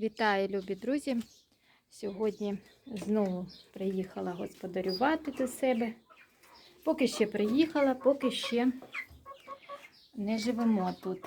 Вітаю, любі друзі! Сьогодні знову приїхала господарювати до себе. Поки ще приїхала, поки ще не живемо тут.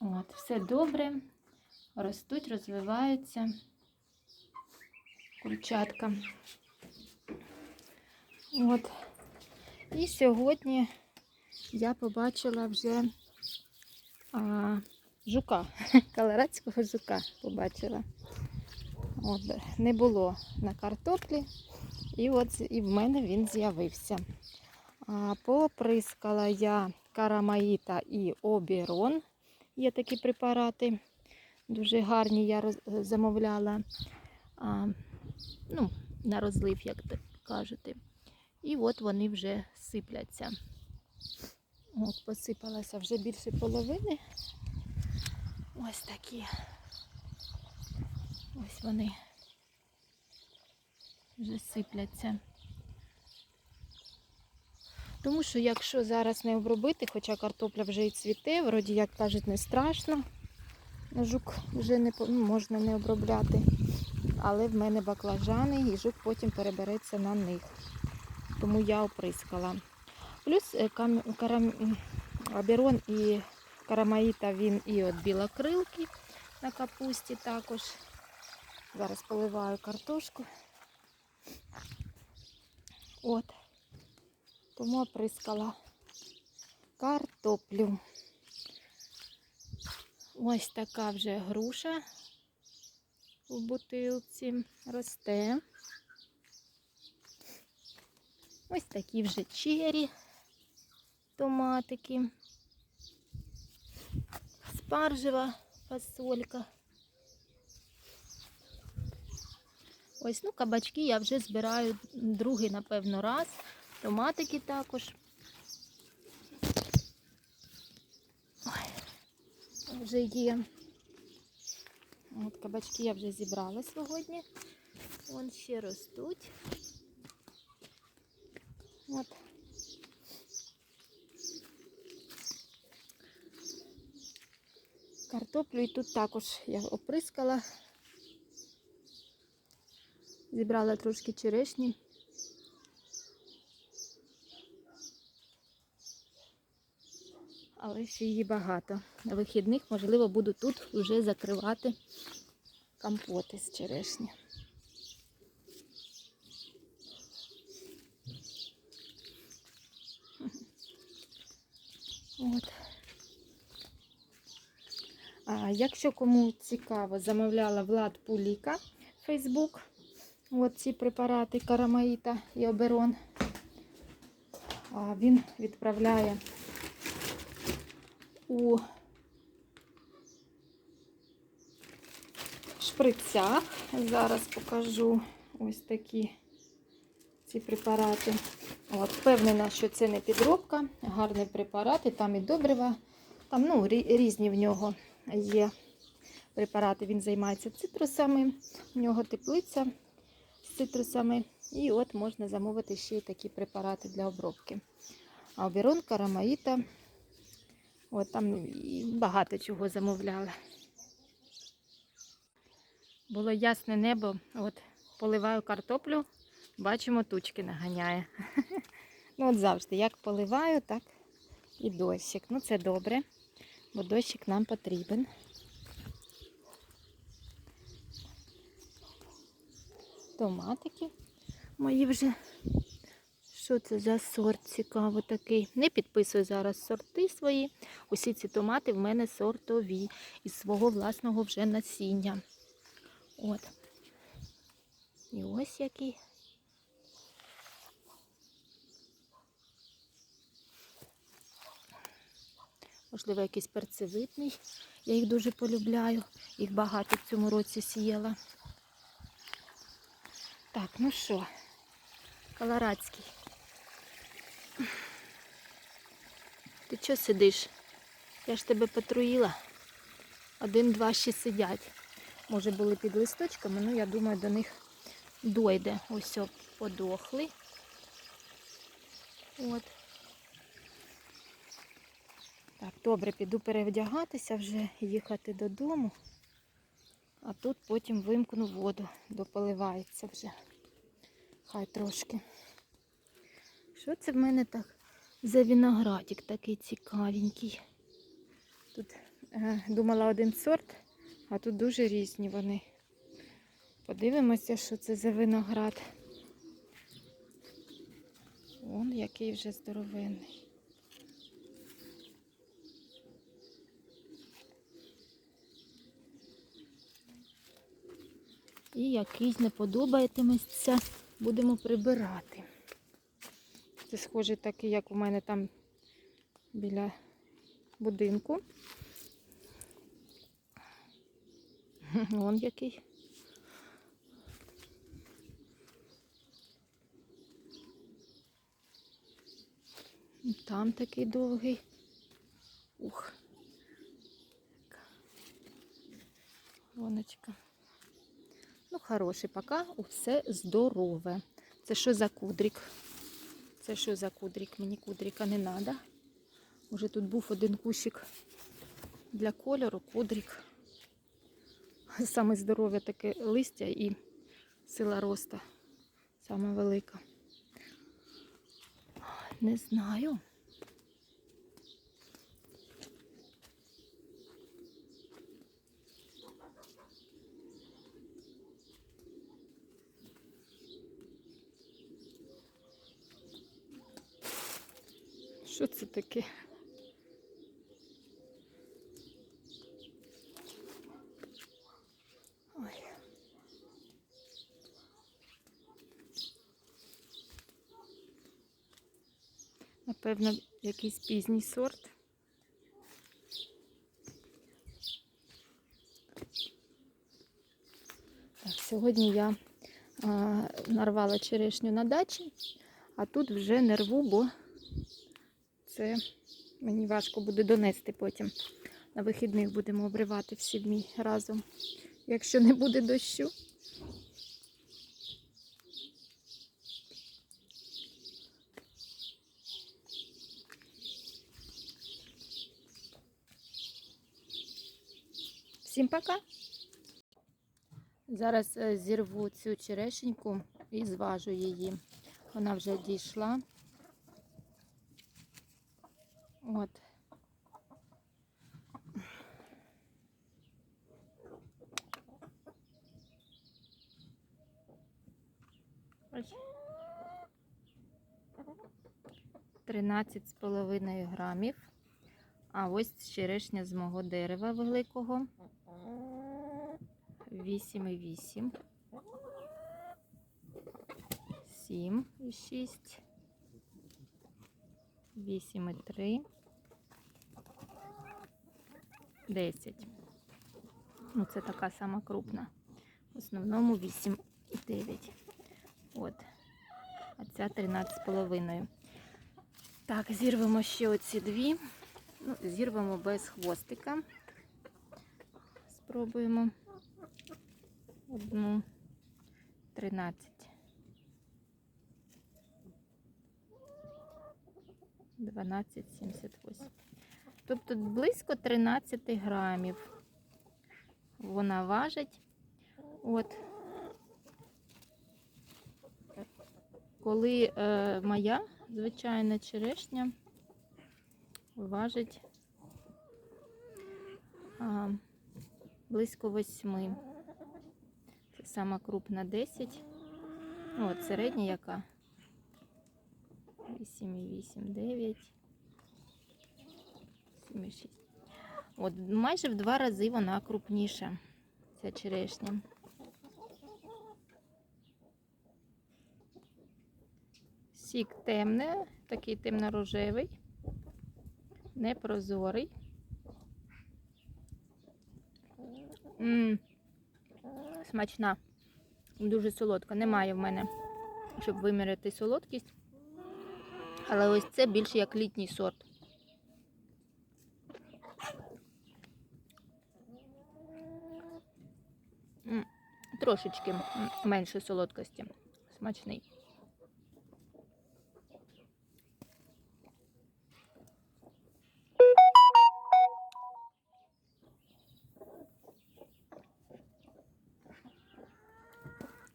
От, все добре, ростуть, розвиваються курчатка. От. І сьогодні я побачила вже а, жука, колорадського жука побачила. От, не було на картоплі, і от і в мене він з'явився. А, поприскала я карамаїта і обірон. Є такі препарати. Дуже гарні я замовляла а, ну, на розлив, як так кажете. І от вони вже сипляться. От, посипалася вже більше половини. Ось такі. Ось вони вже сипляться. Тому що якщо зараз не обробити, хоча картопля вже і цвіте, вроді як кажуть, не страшно. Жук вже не ну, можна не обробляти. Але в мене баклажани і жук потім перебереться на них. Тому я оприскала. Плюс е, карам... м, аберон і карамаїта він і от білокрилки на капусті також. Зараз поливаю картошку. От. Тому оприскала картоплю. Ось така вже груша у бутилці росте. Ось такі вже чері, томатики, спаржева фасолька. Ось, ну, кабачки я вже збираю другий, напевно, раз. Томатики також. Ой, вже є. От кабачки я вже зібрала сьогодні. Вон ще ростуть. От. Картоплю і тут також я оприскала. Зібрала трошки черешні. Але ще її багато. На вихідних, можливо, буду тут вже закривати компоти з черешні. От. Якщо кому цікаво, замовляла Влад Пуліка Фейсбук. От ці препарати Карамаїта і Оберон. Він відправляє у шприцях. Зараз покажу ось такі ці препарати. От, впевнена, що це не підробка, гарні препарати, там і добрива, там ну, різні в нього є препарати. Він займається цитрусами, в нього теплиця з цитрусами. І от можна замовити ще й такі препарати для обробки. А обірон, карамаїта. От там багато чого замовляла. Було ясне небо, от поливаю картоплю, бачимо, тучки наганяє. Ну, от завжди, як поливаю, так і дощик. Ну, це добре, бо дощик нам потрібен. Томатики мої вже. Що це за сорт цікаво такий? Не підписую зараз сорти свої. Усі ці томати в мене сортові із свого власного вже насіння. От. І ось який. Можливо, якийсь перцевитний. Я їх дуже полюбляю. Їх багато в цьому році сіяла. Так, ну що, Колорадський. Ти чого сидиш? Я ж тебе потруїла. Один-два ще сидять. Може були під листочками, ну я думаю, до них дойде. Ось подохли. От. Так, добре, піду перевдягатися вже, їхати додому. А тут потім вимкну воду, дополивається вже. Хай трошки. Що це в мене так за виноградик такий цікавенький? Тут е, думала один сорт, а тут дуже різні вони. Подивимося, що це за виноград. Вон який вже здоровенний. І якийсь не подобається, будемо прибирати. Це схоже такий, як у мене там біля будинку. Вон який. Там такий довгий. Ух. Воночка. Хороший, поки усе здорове. Це що за кудрик? Це що за кудрик? Мені кудрика не треба. Уже тут був один кущик для кольору, кудрик. Саме здорове таке листя і сила росту саме велика. Не знаю. Що це таке? Напевно, якийсь пізній сорт. Так, сьогодні я а, нарвала черешню на дачі, а тут вже не рву, бо це мені важко буде донести потім. На вихідних будемо обривати всі дні разом, якщо не буде дощу. Всім пока! Зараз е, зірву цю черешеньку і зважу її. Вона вже дійшла. От. Ось. 13 з половиною грамів. А ось черешня з мого дерева великого. 8,8. 7 і 6. 8,3. 10. Ну, це така сама крупна. В основному 8,9. От. А ця 13,5. Так, зірвемо ще оці дві. Ну, зірвемо без хвостика. Спробуємо одну 13. 12,78. Тобто близько 13 грамів вона важить. От. Коли е, моя звичайна черешня важить а, близько 8. Це сама крупна 10. От середня яка? 8,8, 9, 7,6. От майже в два рази вона крупніша, ця черешня. Сік темний, такий темно-рожевий, непрозорий. М смачна, дуже солодка. Немає в мене, щоб виміряти солодкість. Але ось це більше як літній сорт. М, Трошечки менше солодкості. Смачний.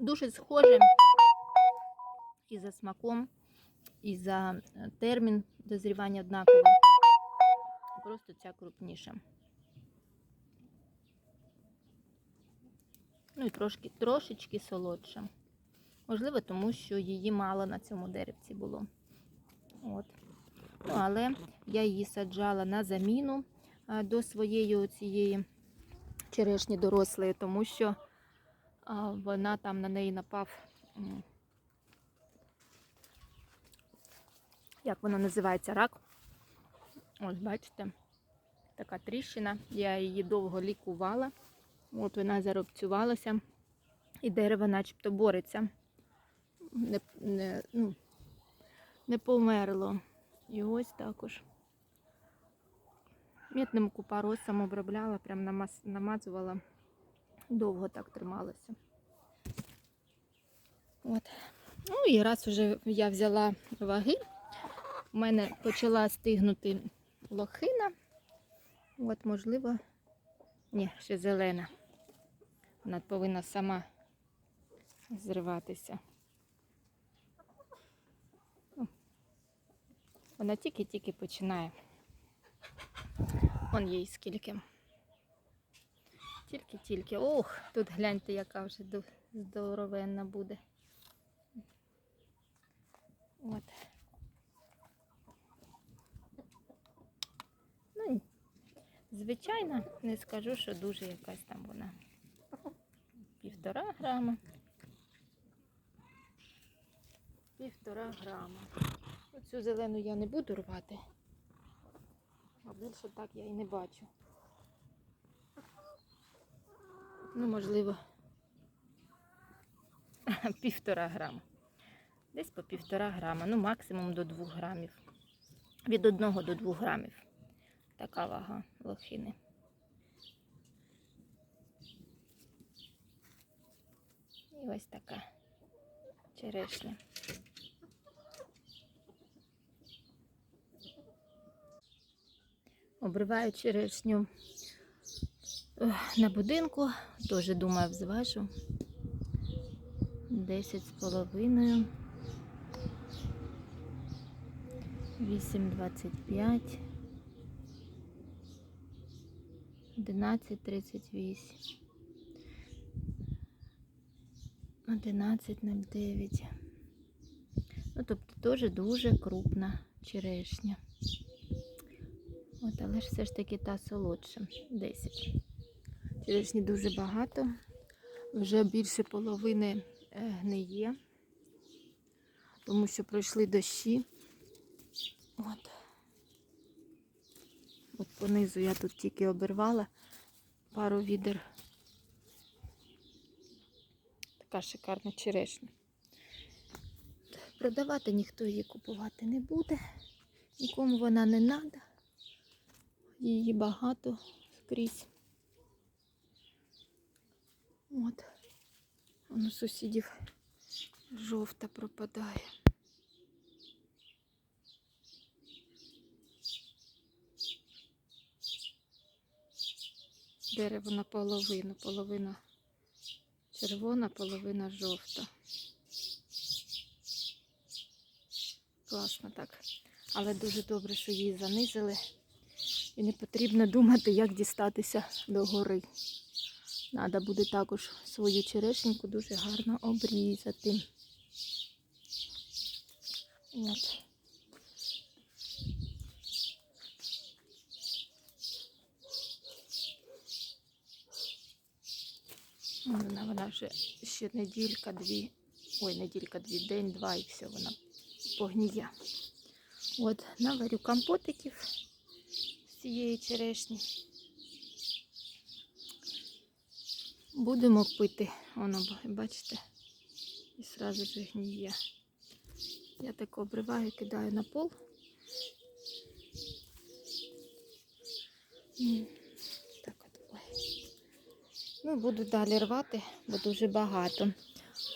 Дуже схоже і за смаком, і за термін дозрівання однаково. Просто ця крупніша. Ну і трошки, трошечки солодша. Можливо, тому що її мало на цьому деревці було. От. Ну, але я її саджала на заміну до своєї цієї черешні дорослої, тому що вона там на неї напав. Як вона називається рак? Ось, бачите, така тріщина. Я її довго лікувала. От вона зарубцювалася, і дерево начебто бореться. Не, не, ну, не померло. І ось також. Мітним купоросом обробляла, прям намаз, намазувала. Довго так трималося. От. Ну і раз вже я взяла ваги, у мене почала стигнути лохина. От, можливо, ні, ще зелена. Вона повинна сама зриватися. Вона тільки-тільки починає. Вон їй скільки. Тільки-тільки. Ох, тут гляньте, яка вже здоровенна буде. От. Ну, звичайно, не скажу, що дуже якась там вона. Півтора грама. Півтора грама. Оцю зелену я не буду рвати. А більше так я і не бачу. Ну, можливо, півтора грама. Десь по півтора грама, ну максимум до двох грамів. Від одного до двох грамів. Така вага лохини. І ось така черешня. Обриваю черешню на будинку, теж думаю, взважу. 10 з половиною. 8,25. 11,38. 11,09. Ну, тобто теж дуже крупна черешня. От, але ж все ж таки та солодша. 10. Черешні дуже багато. Вже більше половини е, гниє, тому що пройшли дощі. От. От понизу я тут тільки обірвала пару відер. Така шикарна черешня. Продавати ніхто її купувати не буде. Нікому вона не треба. Її багато скрізь. От. Вон у сусідів жовта пропадає. Дерево наполовину, половина червона, половина жовта. Класно так. Але дуже добре, що її занизили. І не потрібно думати, як дістатися до гори. Треба буде також свою черешеньку дуже гарно обрізати. От. Вона, вже ще неділька, дві. Ой, неділька, дві, день, два і все, вона погніє. От, наварю компотиків з цієї черешні. Будемо пити. Воно, бачите, і одразу ж гніє. Я так обриваю, кидаю на пол. Ну, буду далі рвати, бо дуже багато.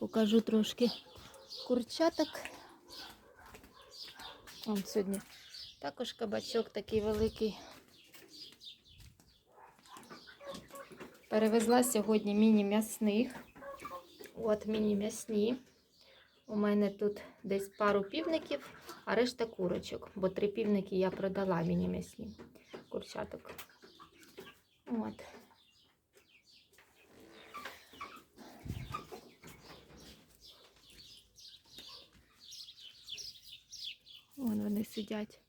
Покажу трошки курчаток. Вон сьогодні також кабачок такий великий. Перевезла сьогодні міні-м'ясних. От міні-м'ясні. У мене тут десь пару півників, а решта курочок, бо три півники я продала міні-м'ясні курчаток. От. Вон вони сидять.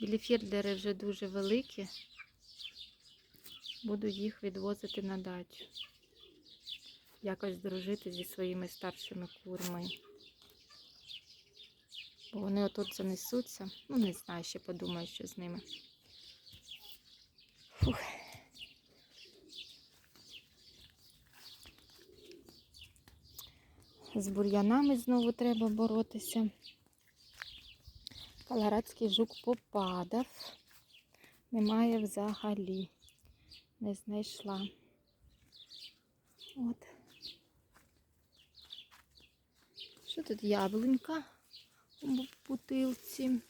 Біліфірдери вже дуже великі. Буду їх відвозити на дачу. Якось дружити зі своїми старшими курми. Бо вони отут занесуться. Ну, не знаю, ще подумаю, що з ними. Фух. З бур'янами знову треба боротися. Колорадський жук попадав. Немає взагалі. Не знайшла. От. Що тут яблунька у бутилці?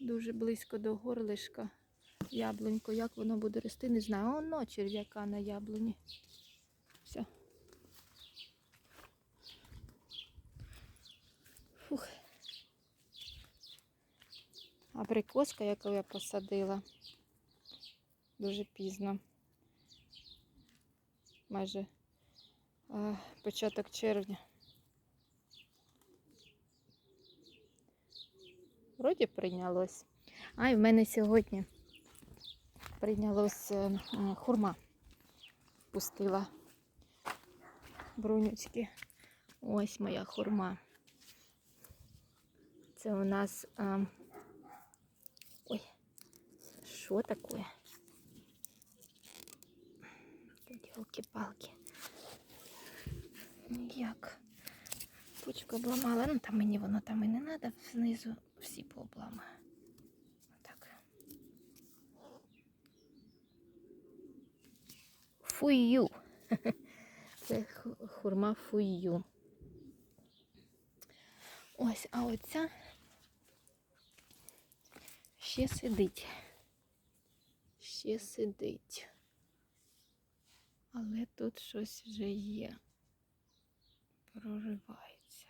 Дуже близько до горлишка. Яблунько, як воно буде рости, не знаю. Оно черв'яка на яблуні. Все. Фух. Абрикоска, яку я посадила, дуже пізно. Майже е, початок червня. Вроді прийнялось. А, і в мене сьогодні прийнялось е, хурма. Пустила брунючки. Ось моя хурма. Це у нас. е, що таке? Елки-палки. Як? Почку обламала. Ну там мені воно там і не треба. Знизу всі пообламаю. Отак. Фую. Це хурма фую. Ось, а оця ще сидить. Ще сидить. Але тут щось вже є. Проривається.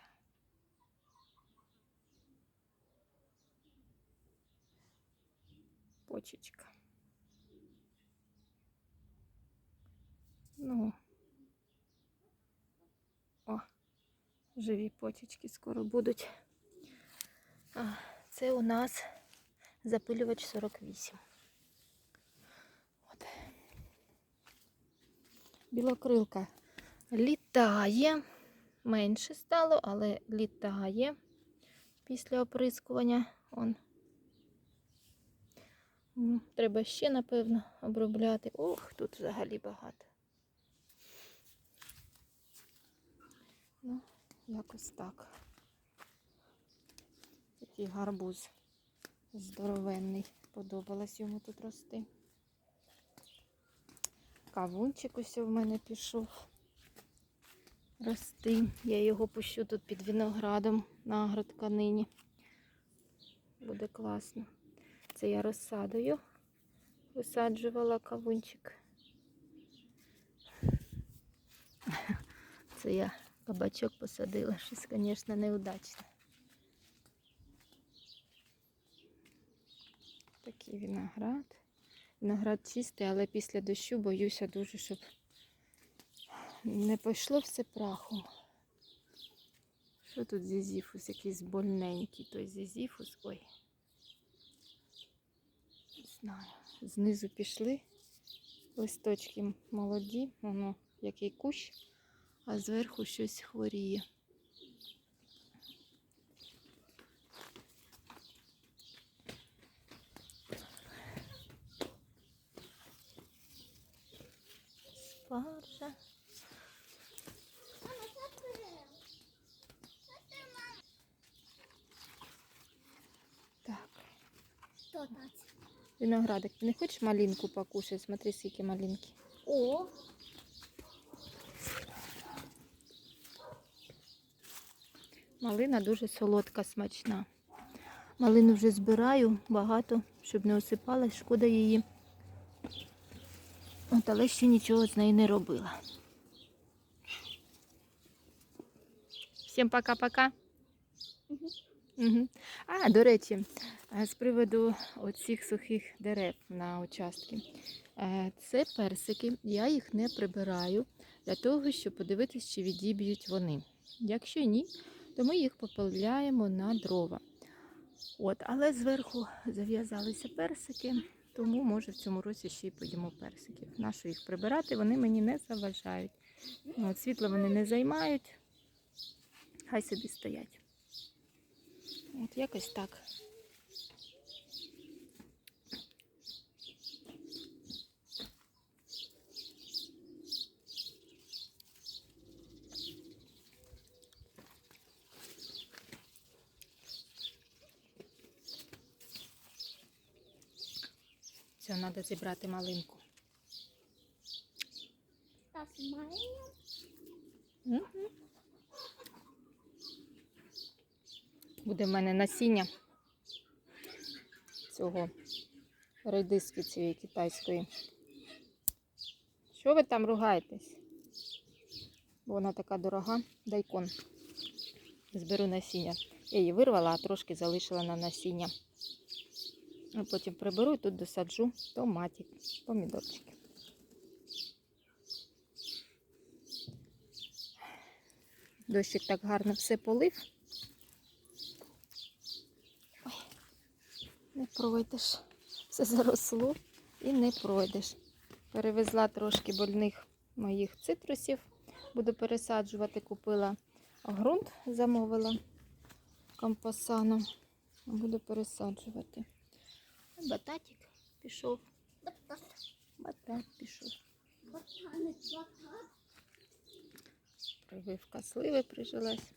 Почечка. Ну. О, живі почечки скоро будуть. А, це у нас запилювач 48. Білокрилка літає. Менше стало, але літає після оприскування. Он. Треба ще, напевно, обробляти. Ох, тут взагалі багато. Ну, якось так. Такий гарбуз здоровенний. Подобалось йому тут рости. Кавунчик ось в мене пішов рости. Я його пущу тут під виноградом на агротканині. Буде класно. Це я розсадою висаджувала кавунчик. Це я кабачок посадила. Щось, звісно, неудачно. Такий виноград. Виноград чистий, але після дощу боюся дуже, щоб не пішло все прахом. Що тут зізіфус? Якийсь больненький той зізіфус. Ой. Не знаю. Знизу пішли листочки молоді, воно який кущ, а зверху щось хворіє. Спаржа. Так, Что виноградик. Ти не хочеш малинку покушати? Смотри, скільки малинки. О, Малина дуже солодка, смачна. Малину вже збираю багато, щоб не осипалась, шкода її. Але ще нічого з нею не робила. Всім пока-пока. Угу. А, до речі, з приводу оцих сухих дерев на участку. Е, Це персики, я їх не прибираю для того, щоб подивитися, чи відіб'ють вони. Якщо ні, то ми їх попиляємо на дрова. От, але зверху зав'язалися персики, тому може в цьому році ще й поїмо персиків. Нащо їх прибирати, вони мені не заважають. От, світло вони не займають, хай собі стоять. От якось так. Все, треба зібрати малинку. Буде в мене насіння цього редиски цієї китайської. Що ви там ругаєтесь? Бо вона така дорога. Дайкон. Зберу насіння. Я її вирвала, а трошки залишила на насіння. А потім приберу і тут досаджу томатик, помідорчики. Дощик так гарно все полив. Ой, не пройдеш. Все заросло і не пройдеш. Перевезла трошки больних моїх цитрусів. Буду пересаджувати, купила ґрунт, замовила компосану. Буду пересаджувати. Бататик пішов. Батат. Пішов. Прививка сливи прижилась.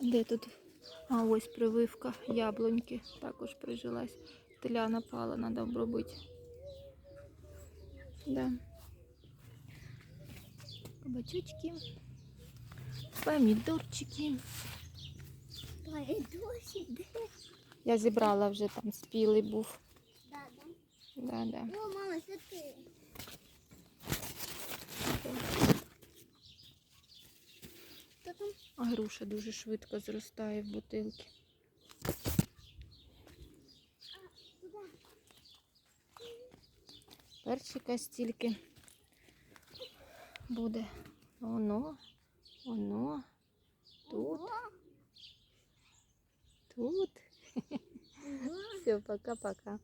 Де тут? А ось прививка яблуньки також прижилась. Теля напала, треба обробити. Да. Кабачочки, помідорчики. Я зібрала вже там спілий був. Да, да. Да, да. О, мама, це ти. А груша дуже швидко зростає в бутилки. Перчика стільки буде. Воно, воно, тут, тут. Все, пока-пока.